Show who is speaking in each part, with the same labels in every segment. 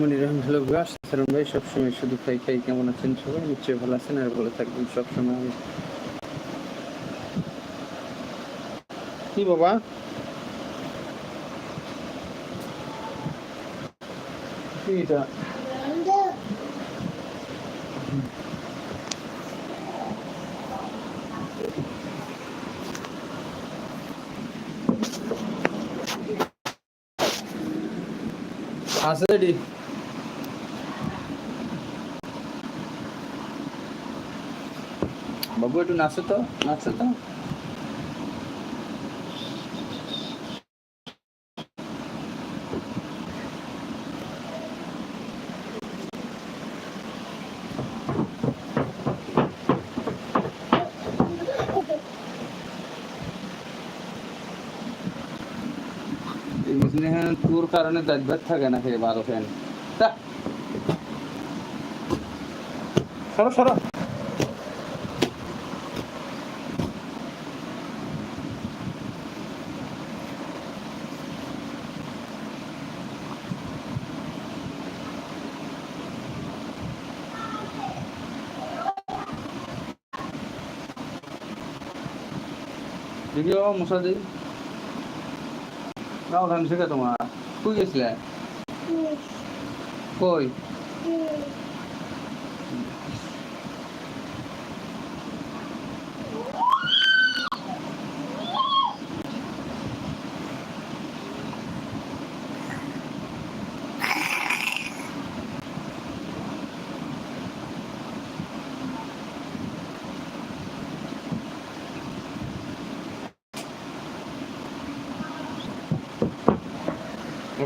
Speaker 1: রহমান রহিম। Hello সালাম ভাই সবসময় শুধু খাই খাই, কেমন আছেন সবাই? নিশ্চয়ই ভালো আছেন আর থাকবেন সবসময়। কি বাবা? বাবু, একটু নাচো তো নাচো তো। তোর কারণে দাঁত থাকে না খেয়ে বারো ফ্যান সরো সরো। মশা দিই নাও ধান শেখা তোমার কই গেছিলে কই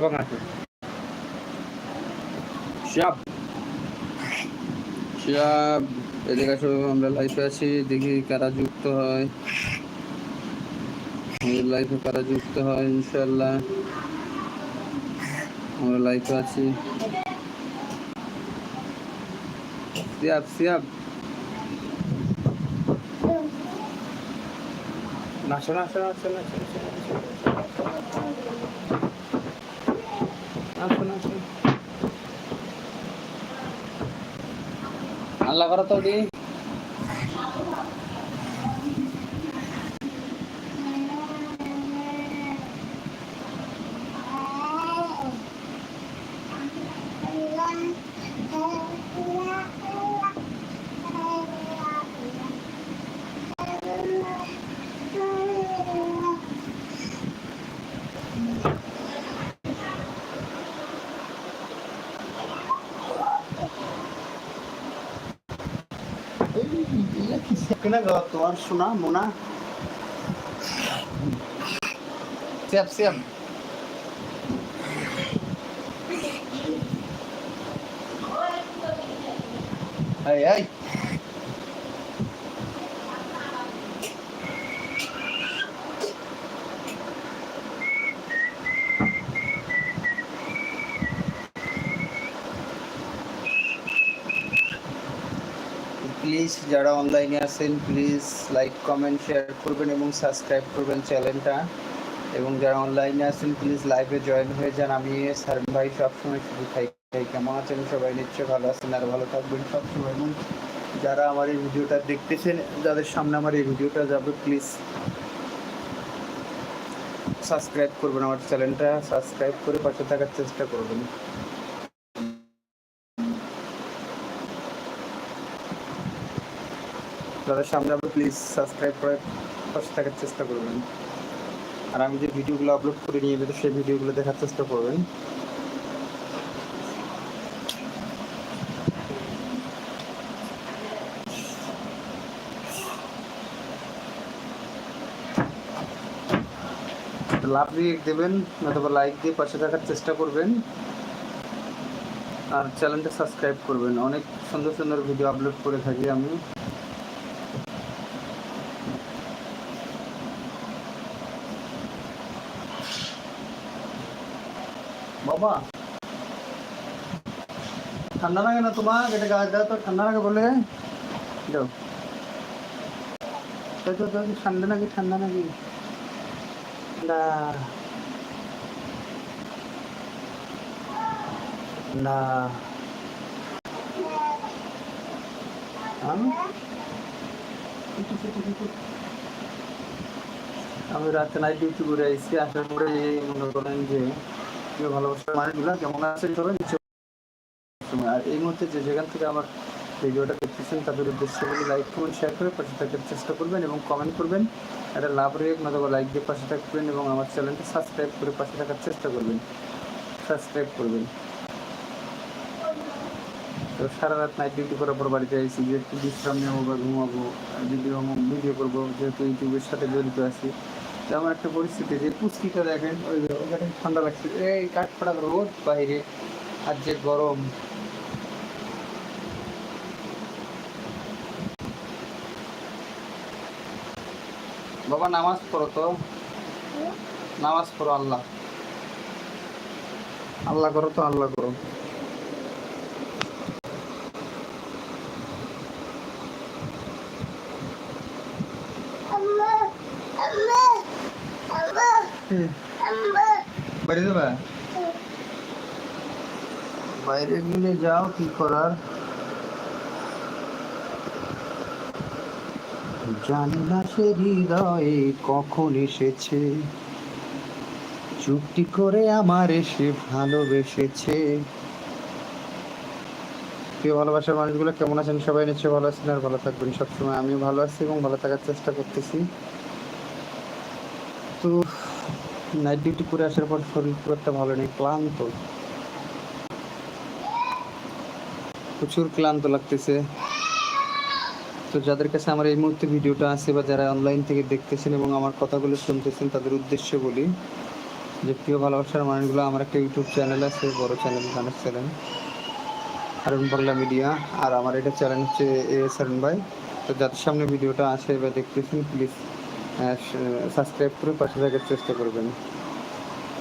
Speaker 1: Ngaku? Siap. Siap. এদিকে আসো আমরা লাইফে আছি দেখি কারা যুক্ত হয় লাইফে কারা যুক্ত হয় ইনশাল্লাহ আমরা লাইফে আছি সিয়াব সিয়াব নাচো নাচো নাচো নাচো আল্লাহ করো তো দি
Speaker 2: গো শোনা মোনা।
Speaker 1: সেফ সিয়াব
Speaker 2: এই এই প্লিজ যারা অনলাইনে আছেন প্লিজ লাইক কমেন্ট শেয়ার করবেন এবং সাবস্ক্রাইব করবেন চ্যানেলটা এবং যারা অনলাইনে আছেন প্লিজ লাইভে জয়েন হয়ে যান। আমি সারণ ভাই সবসময় শুধু খাই কেমন আছেন? সবাই নিশ্চয়ই ভালো আছেন আর ভালো থাকবেন সবসময়। এবং যারা আমার এই ভিডিওটা দেখতেছেন, যাদের সামনে আমার এই ভিডিওটা যাবে প্লিজ সাবস্ক্রাইব করবেন আমার চ্যানেলটা সাবস্ক্রাইব করে পাশে থাকার চেষ্টা করবেন। যাদের সামনে হবে প্লিজ সাবস্ক্রাইব করে পাশে থাকার চেষ্টা করবেন। আর আমি যে ভিডিওগুলো আপলোড করে নিয়ে যেতে সেই ভিডিওগুলো দেখার চেষ্টা করবেন। লাভ রিয়েক্ট দেবেন, অথবা লাইক দিয়ে পাশে থাকার চেষ্টা করবেন। আর চ্যানেলটা সাবস্ক্রাইব করবেন। অনেক সুন্দর সুন্দর ভিডিও আপলোড করে থাকি আমি। বাবা। ঠান্ডা লাগে না তোমার? এটা গাছ দাও তো, ঠান্ডা লাগে বলে। দাও। তো ঠান্ডা নাকি ঠান্ডা নাকি? ঠান্ডা।
Speaker 3: না আমি?
Speaker 2: রাতে নাই ডিউটি করে আইছি, আসার পরে মনে করেন যে প্রিয় ভালোবাসার মানুষগুলো, কেমন আছে সবাই? নিচে আর এই মুহূর্তে যে যেখান থেকে আমার ভিডিওটা দেখতেছেন, তাদের উদ্দেশ্যে বলি লাইক কমেন্ট শেয়ার করে পাশে থাকার চেষ্টা করবেন এবং কমেন্ট করবেন। একটা লাভ রেখ নতুবা লাইক দিয়ে পাশে থাকবেন এবং আমার চ্যানেলটা সাবস্ক্রাইব করে পাশে থাকার চেষ্টা করবেন। সাবস্ক্রাইব করবেন। তো সারা রাত নাইট ডিউটি করার পর বাড়িতে আইসি যে একটু বিশ্রাম নেব বা ঘুমাবো ভিডিও ভিডিও করব, যেহেতু ইউটিউবের সাথে জড়িত আছি তেমন একটা পরিস্থিতি যে পুস্কিটা দেখেন, ওই ওখানে ঠান্ডা লাগছে। এই কাঠফাটা রোদ বাইরে। আর যে গরম। বাবা, নামাজ পড়ো তো। নামাজ পড়ো, আল্লাহ। আল্লাহ করো তো, আল্লাহ করো। বাড়ি যাবে বাইরে গেলে যাও কি করার? জানি না সে হৃদয়ে কখন এসেছে। চুক্তি করে আমার এসে ভালোবেসেছে। প্রিয় ভালোবাসার মানুষগুলো কেমন আছেন? সবাই নিশ্চয়ই ভালো আছেন আর ভালো থাকবেন সবসময়। আমিও ভালো আছি এবং ভালো থাকার চেষ্টা করতেছি। তো নাইট ডিউটি করে আসার পর শরীর খুব একটা ভালো নেই, ক্লান্ত। প্রচুর ক্লান্ত লাগতেছে। তো যাদের কাছে আমার এই মুহূর্তে ভিডিওটা আছে বা যারা অনলাইন থেকে দেখতেছেন এবং আমার কথাগুলো শুনতেছেন, তাদের উদ্দেশ্যে বলি যে প্রিয় ভালোবাসার মানুষগুলো, আমার একটা ইউটিউব চ্যানেল আছে, বড় চ্যানেল গানের চ্যানেল হারুন বাংলা মিডিয়া। আর আমার এটা চ্যানেল হচ্ছে এ এস হারুন ভাই। তো যাদের সামনে ভিডিওটা আছে বা দেখতেছেন প্লিজ সাবস্ক্রাইব করে পাশে থাকার চেষ্টা করবেন।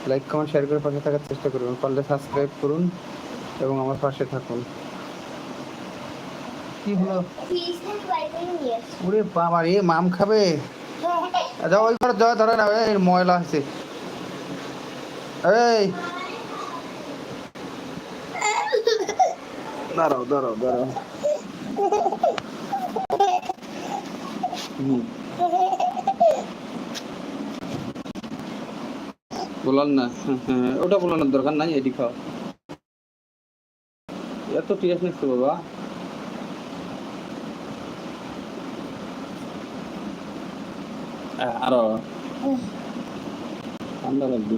Speaker 2: লাইক কমেন্ট শেয়ার করে পাশে থাকার চেষ্টা করবেন। পারলে সাবস্ক্রাইব করুন এবং আমার পাশে থাকুন। কি হলো? ওরে বাবা রে মাম খাবে? যাও ওই ঘরে যাও ধরে না এই ময়লা আছে এই। দাঁড়াও দাঁড়াও দাঁড়াও। হুম। বলার না। ওটা বলানোর দরকার নাই এটি খাও এত টিয়াস নিচ্ছে বাবা। আরও। ঠান্ডা লাগবে।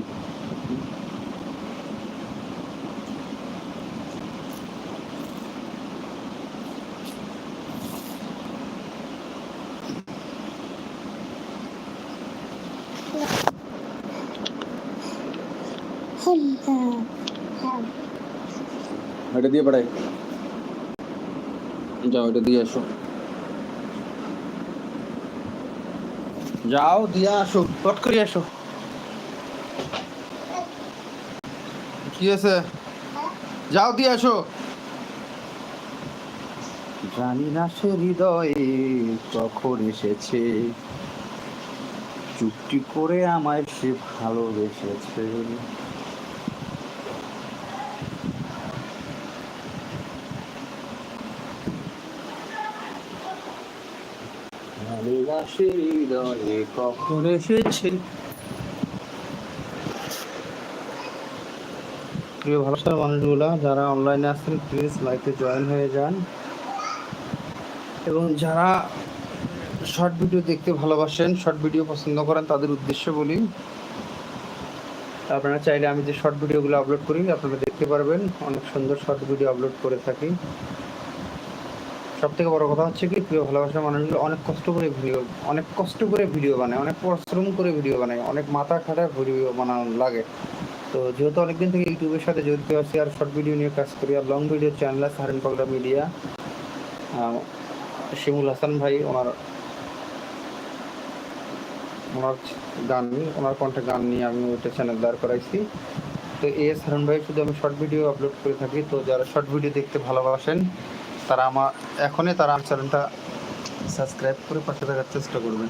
Speaker 2: এটা দিয়ে পাঠাই। যাও এটা দিয়ে আসো। যাও, দিয়ে আসো পট করে আসো। কি আছে যাও, দিয়ে আসো। জানি না সে হৃদয়ে কখন এসেছে। চুক্তি করে আমায় সে ভালোবেসেছে। ভালোবাসে হৃদয়ে কখন এসেছে? প্রিয় ভালোবাসার মানুষগুলা যারা অনলাইনে আসছেন প্লিজ লাইভে জয়েন হয়ে যান। এবং যারা শর্ট ভিডিও দেখতে ভালোবাসেন শর্ট ভিডিও পছন্দ করেন, তাদের উদ্দেশ্য বলি, আপনারা চাইলে আমি যে শর্ট ভিডিওগুলো আপলোড করি, আপনারা দেখতে পারবেন, অনেক সুন্দর শর্ট ভিডিও আপলোড করে থাকি। সব থেকে বড় কথা হচ্ছে কি, প্রিয় ভালোবাসার মানুষগুলো অনেক কষ্ট করে ভিডিও, অনেক কষ্ট করে ভিডিও বানায়, অনেক পরিশ্রম করে ভিডিও বানায়, অনেক মাথা খাটায় ভিডিও বানানো লাগে। তো যেহেতু অনেকদিন থেকে ইউটিউবের সাথে জড়িত আছি, আর শর্ট ভিডিও নিয়ে কাজ করি, আর লং ভিডিও চ্যানেল আছে হারেন পাগলা মিডিয়া শিমুল হাসান ভাই, ওনার ওনার গান, ওনার কণ্ঠে গান নিয়ে আমি ওইটা চ্যানেল দাঁড় করাইছি। তো এস হারুন ভাই, শুধু আমি শর্ট ভিডিও আপলোড করে থাকি, তো যারা শর্ট ভিডিও দেখতে ভালোবাসেন তারা আমার, এখনই তারা আমার চ্যানেলটা সাবস্ক্রাইব করে পাশে থাকার চেষ্টা করবেন।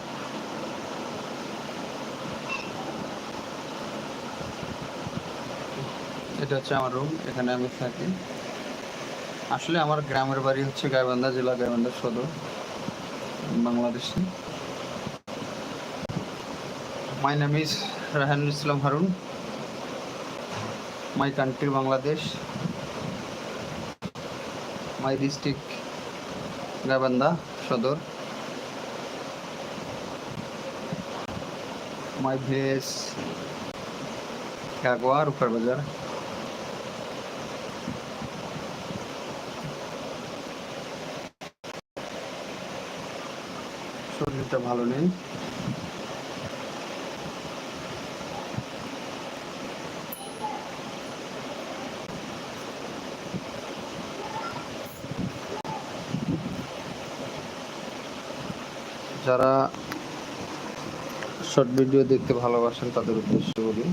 Speaker 2: এটা হচ্ছে আমার রুম এখানে আমি থাকি। আসলে আমার গ্রামের বাড়ি হচ্ছে গাইবান্ধা জেলা, গাইবান্ধা সদর, বাংলাদেশে। My name is Rahanul Islam Harun my country Bangladesh my district Gaibandha Sadar. My village কাগোয়া রূপার বাজার। শরীরটা ভালো নেই যারা শর্ট ভিডিও দেখতে ভালোবাসেন তাদের উদ্দেশ্যে বলি।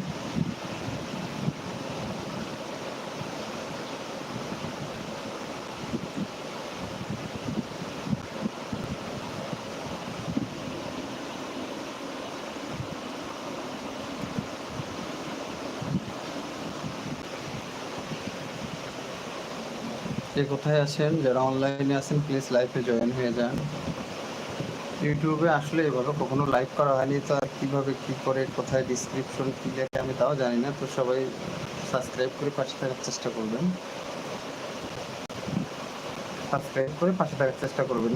Speaker 2: কোথায় আছেন? যারা অনলাইনে আছেন প্লিজ লাইভে জয়েন হয়ে যান। ইউটিউবে আসলে এভাবে কখনো লাইভ করা হয়নি, তো আর কীভাবে কী করে, কোথায় ডিসক্রিপশন কি লেখে আমি তাও জানি না, তো সবাই সাবস্ক্রাইব করে পাশে থাকার চেষ্টা করবেন। সাবস্ক্রাইব করে পাশে থাকার চেষ্টা করবেন।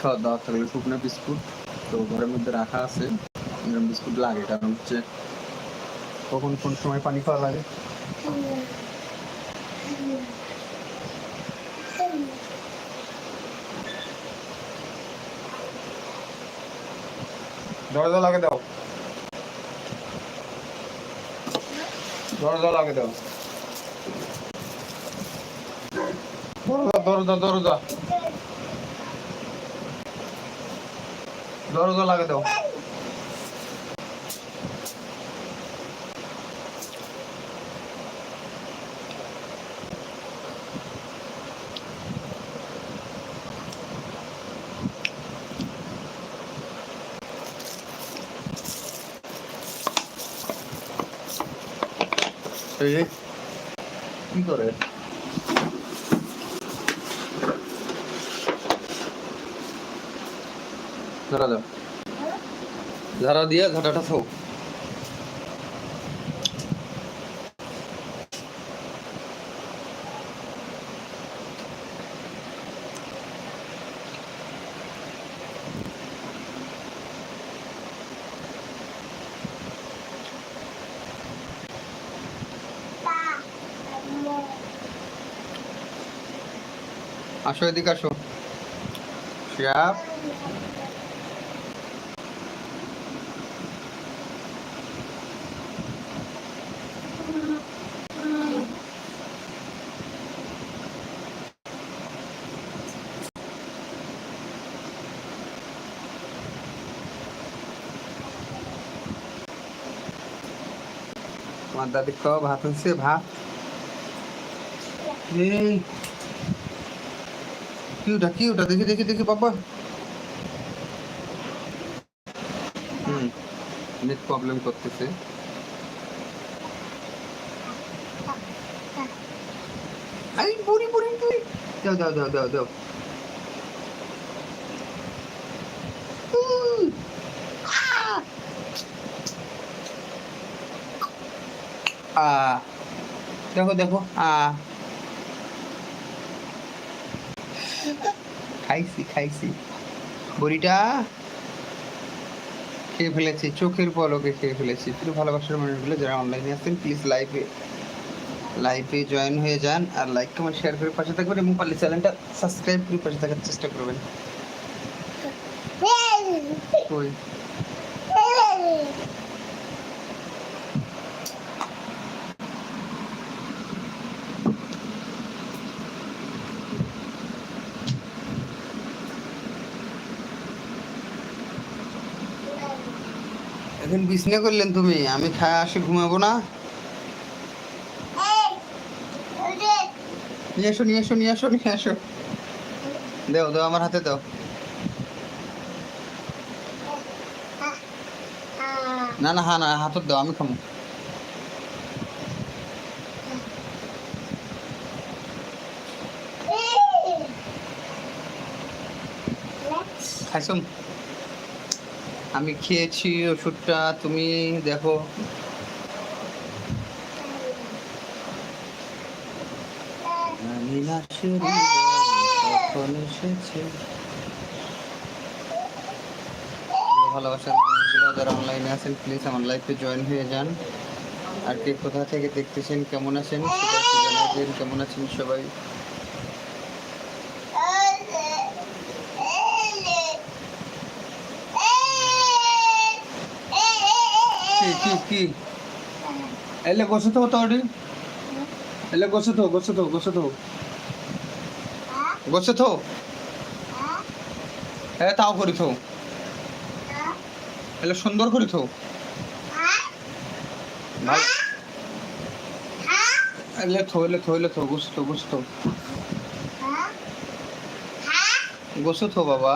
Speaker 2: খাওয়ার দাওয়া থাকলে শুকনো বিস্কুট তো ঘরের মধ্যে রাখা আছে। এরকম বিস্কুট লাগে, কারণ হচ্ছে কখন কোন সময় পানি খাওয়া লাগে। দরজা লাগে দাও। দরজা লাগে দাও। দরজা দরজা দরজা। দরজা লাগে দাও। কি করে ঝাড়া দাও ঝাড়া দিয়ে ঘাটাটা থাও। আসো এদিকে আসো। শিয়াব। তোমার দাদি খাওয়া ভাত হচ্ছে ভাত এই কি ওটা কি ওটা দেখি দেখি দেখি বাবা হুম নেট প্রবলেম করতেছে আই বুড়ি বুড়ি বুড়ি দাও দাও দাও দাও দাও আ দেখো দেখো আ। খাইছি খাইছি। বড়িটা খেয়ে ফেলেছি চোখের পলকে খেয়ে ফেলেছি। প্রিয় ভালোবাসার মানুষগুলো যারা অনলাইনে আছেন প্লিজ লাইভে লাইভে জয়েন হয়ে যান আর লাইক কমেন্ট শেয়ার করে পাশে থাকবেন এবং পারলে চ্যানেলটা সাবস্ক্রাইব করে পাশে থাকার চেষ্টা করবেন। ওই এখন বিছনে করলেন তুমি আমি খায় আসে ঘুমাবো না। নিয়ে আসো নিয়ে আসো নিয়ে আসো নিয়ে আসো। দেও দেও আমার হাতে দাও। না না হ্যাঁ না হাতত দাও আমি খামো। খাইছো? আমি খেয়েছি ওষুধটা, তুমি দেখো। অনলাইনে আছেন প্লিজ আমার লাইফে জয়েন হয়ে যান। আর কে কোথা থেকে দেখতেছেন, কেমন আছেন কেমন আছেন সবাই? এলে গোসে তো তোড়ি এলে গোসে তো গোসে তো গোসে তো গোসে তো এ তাও করি তো এলে সুন্দর করি তো ভালো এলে থো এলে থো এলে থো গোসে তো গোসে তো গোসে তো বাবা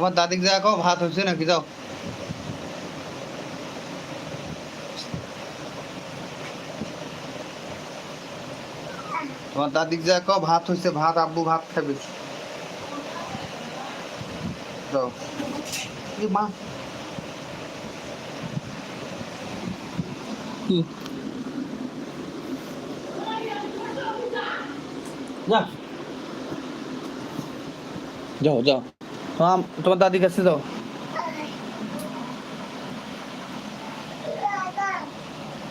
Speaker 2: তোমার দাদিকে যা কও ভাত হয়েছে নাকি, যাও। তোমার দাদিকে যা কও ভাত হয়েছে, ভাত আব্বু ভাত খাবে। যাও। মা। যাও যাও। তোমার তোমার দাদির কাছে যাও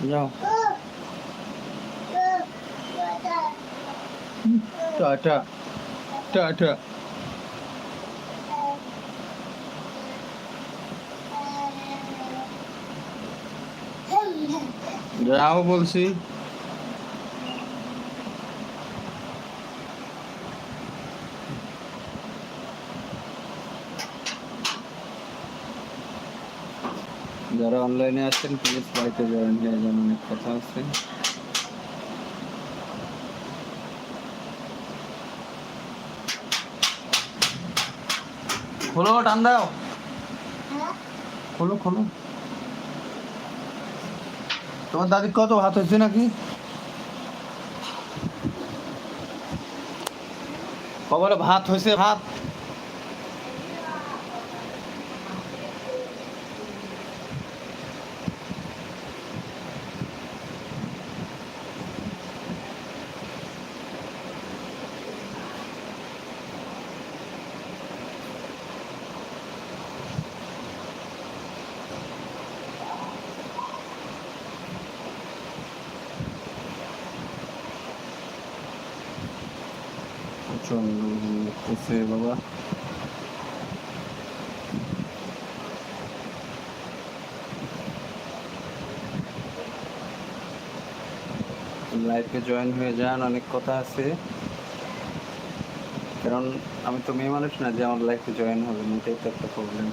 Speaker 2: যাও টাটা টাটা যাও বলছি অনলাইনে আছেন প্লিজ বাড়িতে জয়েন হয়ে যান অনেক কথা আছে। খোলো টান দাও। খোলো খোলো। তোমার দাদির কত ভাত হয়েছে নাকি? খবরে ভাত হয়েছে ভাত চল বাবা লাইফে জয়েন হয়ে যান, অনেক কথা আছে। কারণ আমি তো মেয়ে মানুষ না, যে আমার লাইফে জয়েন হবে এটাই তো একটা প্রবলেম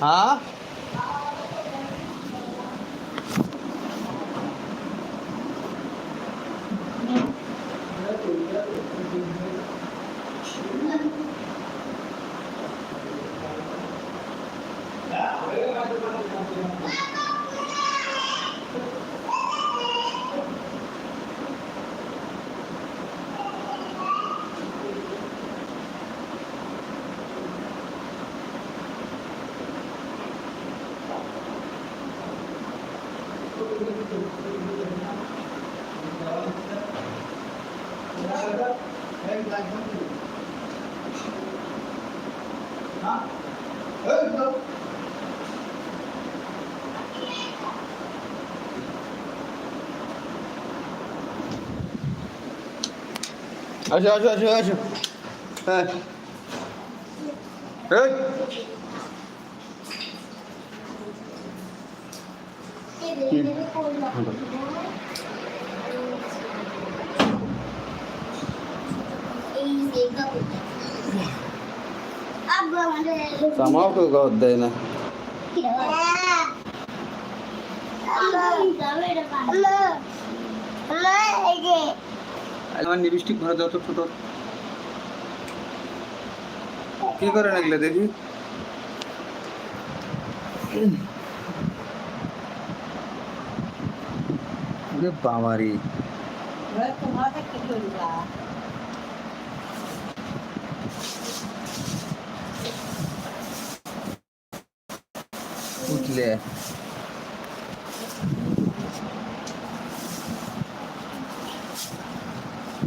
Speaker 2: হ্যাঁ আসো আসো আসো আসো। হ্যাঁ। কেউ গাওয়ার দেয় না। আমার লিপস্টিক ভরে দাও তো ছোট। কি করে লাগলে দেখি? ওরে বাবারি। উঠলে।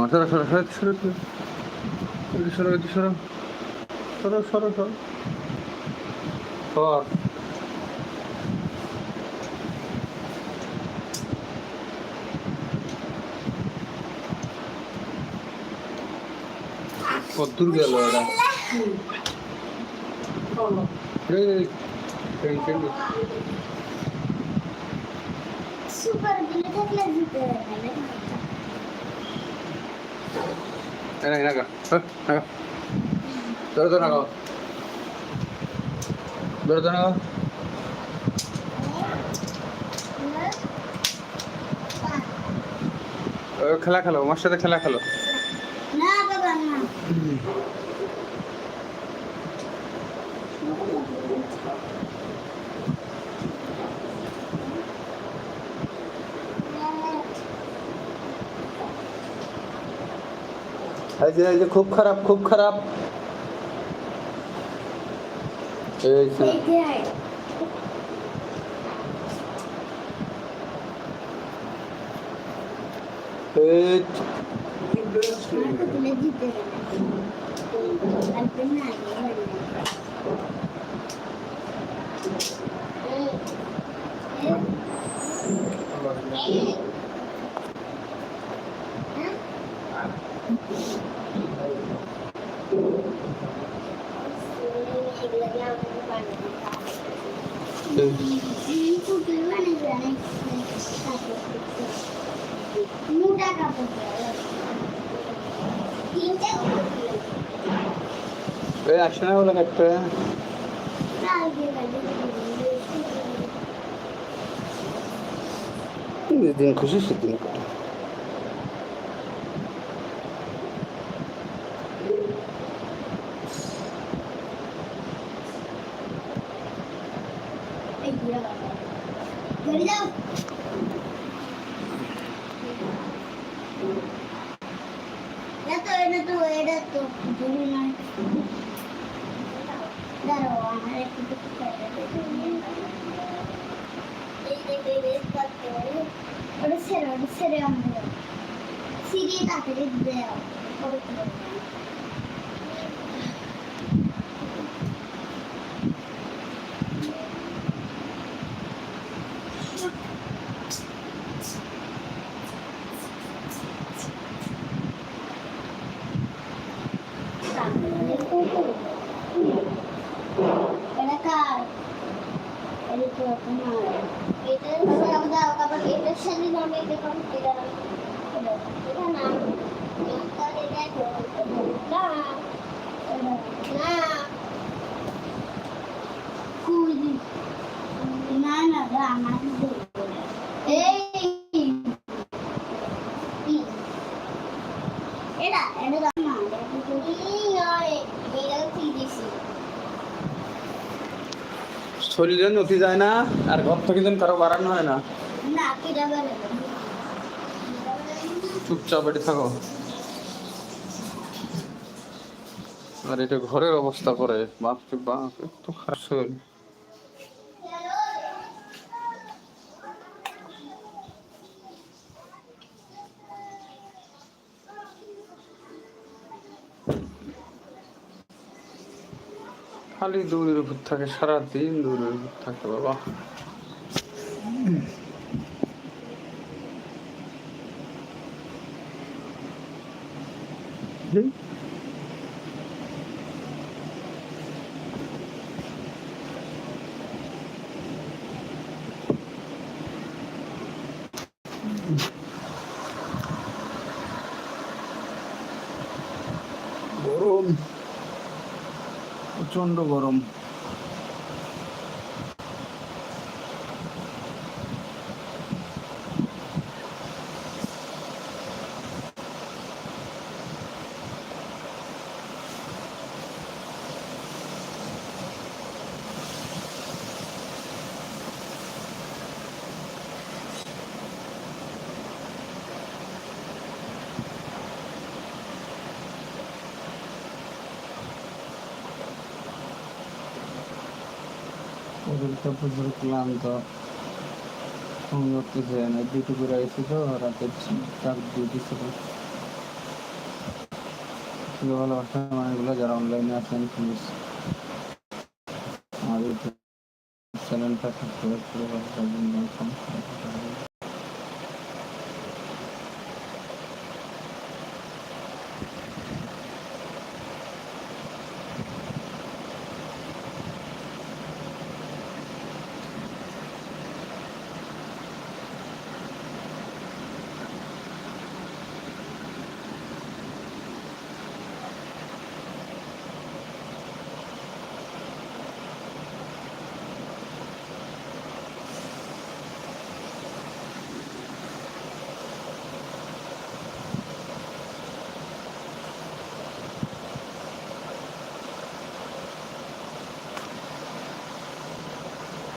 Speaker 2: দেখি হ্যাঁ সরো সরো সরো সরো সরো ওটি সরো ওটি সরো সরো সরো সরো সর কদ্দূর গেল এটা রে টেনশন
Speaker 1: সুপার দিলে থাকলে জিতে যাবে
Speaker 2: Đây này, Eh. ও খেলা খেলো আমার সাথে খেলা খেলো
Speaker 1: না বাবা না
Speaker 2: এই যে এই যে খুব খারাপ খুব খারাপ এই যে
Speaker 1: এই যে
Speaker 2: এই
Speaker 1: আমাকে তুলে জিতে যাবে কালকে না পুতুল বানিয়ে অনেক মোটা কাপড় তিনটে
Speaker 2: না
Speaker 1: লাল দিয়ে বানিয়ে
Speaker 2: যেদিন খুশি সেদিন করে
Speaker 1: দাও তো এটা তো এটা তো ধরে নয় দাঁড়াও আমার একটু একটু করে এই দেখো এই রেস করতে পারি ওটা ছেড়ে ওটা ছেড়ে আমরা সিরিয়ে তাড়াতাড়ি দেও ওটা করে এটা কার এটা তো তোমার এটা সব দাও কাপড় এটার সাথে দাম এটা কাপড় এটা এটা না এটা এটা না না কুই না না দা আমার এই এটা এটা দাও না এই নয় এটা ঠিক দিছি
Speaker 2: শরীরে নথি যায় না, আর ঘর থেকে যেন কারও বাড়ানো হয় না। চুপচাপ এটি থাকো। আর এটা ঘরের অবস্থা করে বাপরে বাপ, এত খারাপ শরীর। খালি দৌড়ের উপর থাকে সারাদিন দৌড়ের উপর থাকে বাবা হুম? গরম প্রচণ্ড গরম শরীরটা ক্লান্ত। ঘুমিয়ে উঠতেছে না করে তো, রাতে ছিল। মানুষগুলো যারা অনলাইনে আছেন প্লিজ আমাদের চ্যানেলটা করে